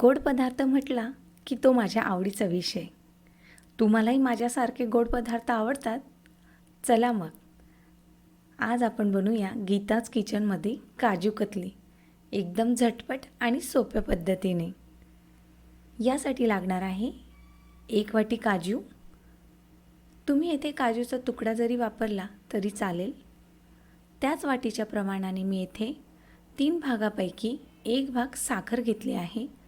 गोड पदार्थ म्हटला की तो माझ्या आवडीचा विषय. तुम्हालाही माझ्यासारखे गोड पदार्थ आवडतात? चला मग. आज आपण बनवूया गीताज किचनमध्ये काजू कतली. एकदम झटपट आणि सोप्या पद्धतीने. यासाठी लागणार आहे एक वाटी काजू. तुम्ही येथे काजूचा तुकडा जरी वापरला तरी चालेल. त्याच वाटीच्या प्रमाणाने मी येथे तीन भागापैकी एक भाग साखर घेतली आहे.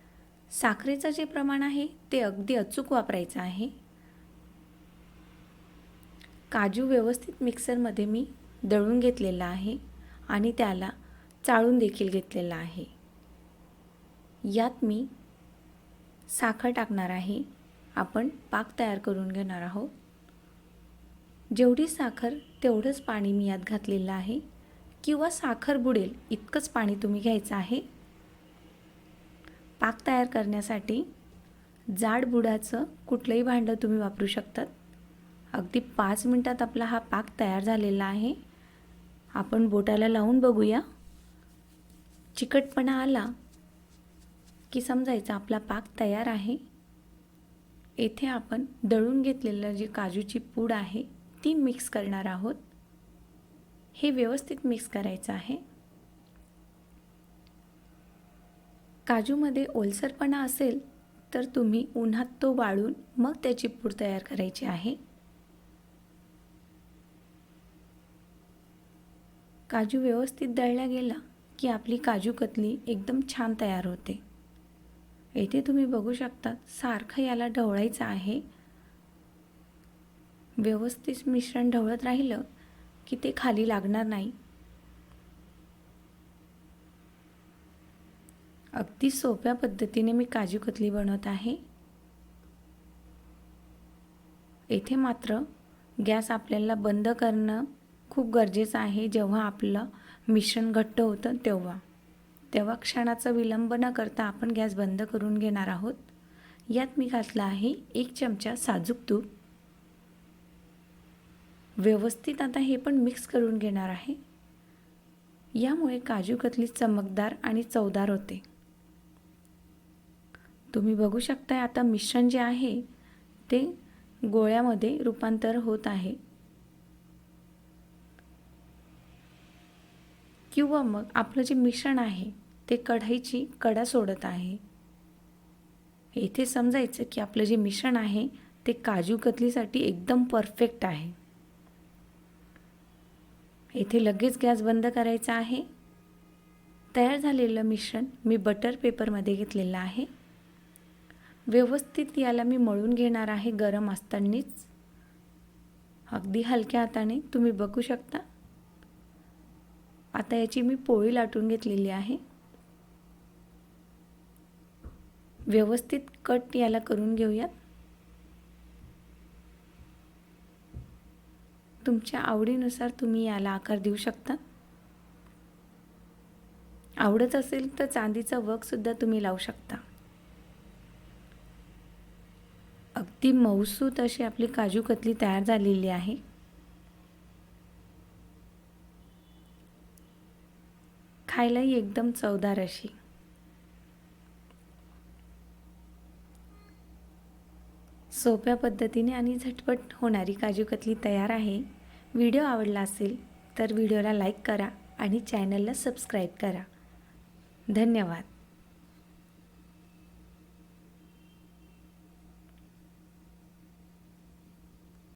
साखरेचं जे प्रमाण आहे ते अगदी अचूक वापरायचं आहे. काजू व्यवस्थित मिक्सरमध्ये मी दळून घेतलेला आहे आणि त्याला चाळून देखील घेतलेला आहे. यात मी साखर टाकणार आहे. आपण पाक तयार करून घेणार आहोत. जेवढी साखर तेवढंच पाणी मी यात घातलेलं आहे. किंवा साखर बुडेल इतकंच पाणी तुम्ही घ्यायचं आहे. पाक तयार करण्यासाठी जाड बुडाचं कुठलंही भांडं तुम्ही वापरू शकतात. अगदी पाच मिनटात आपला हा पाक तयार झालेला आहे. आपण बोटाला लावून बघूया. चिकटपणा आला की समजायचं आपला पाक तयार आहे. येथे आपण दळून घेतलेलं जी काजूची पूड आहे ती मिक्स करणार आहोत. हे व्यवस्थित मिक्स करायचं आहे. काजूमध्ये ओलसरपणा असेल तर तुम्ही उन्हात तो वाळून मग त्याची पूड तयार करायची आहे. काजू व्यवस्थित दळला गेला की आपली काजू कतली एकदम छान तयार होते. येथे तुम्ही बघू शकता सारखं याला ढवळायचं आहे. व्यवस्थित मिश्रण ढवळत राहिलं की ते खाली लागणार नाही. अगदी सोप्या पद्धतीने मी काजू कतली बनवत आहे. येथे मात्र गॅस आपल्याला बंद करणं खूप गरजेचं आहे. जेव्हा आपलं मिश्रण घट्ट होतं तेव्हा. तेव्हा क्षणाचा विलंब न करता आपण गॅस बंद करून घेणार आहोत. यात मी घातलं आहे एक चमचा साजूक तूप. व्यवस्थित आता हे पण मिक्स करून घेणार आहे. यामुळे काजू कतली चमकदार आणि चवदार होते. तुम्ही बघू शकताय आता मिश्रण जे आहे ते गोळ्यामध्ये रूपांतर होत आहे. किंवा मग आपलं जे मिश्रण आहे ते कढईची कडा सोडत आहे. येथे समजायचं की आपलं जे मिश्रण आहे ते काजू कतलीसाठी एकदम परफेक्ट आहे. येथे लगेच गॅस बंद करायचा आहे. तयार झालेलं मिश्रण मी बटर पेपरमध्ये घेतलेलं आहे. व्यवस्थित याला मी मळून घेणार आहे गरम असतानाच. अगदी हलक्या हाताने तुम्ही बघू शकता. आता याची मी पोळी लाटून घेतलेली आहे. व्यवस्थित कट याला करून घेऊयात तुमच्या आवडीनुसार तुम्ही याला आकार देऊ शकता. आवडत असेल तर चांदीचा वर्कसुद्धा तुम्ही लावू शकता. ती मऊसूत अशी आपली काजू कतली तयार झालेली आहे. खायलाही एकदम चवदार अशी. सोप्या पद्धतीने आणि झटपट होणारी काजू कतली तयार आहे. व्हिडिओ आवडला असेल तर व्हिडिओला लाईक करा आणि चॅनलला सबस्क्राईब करा. धन्यवाद.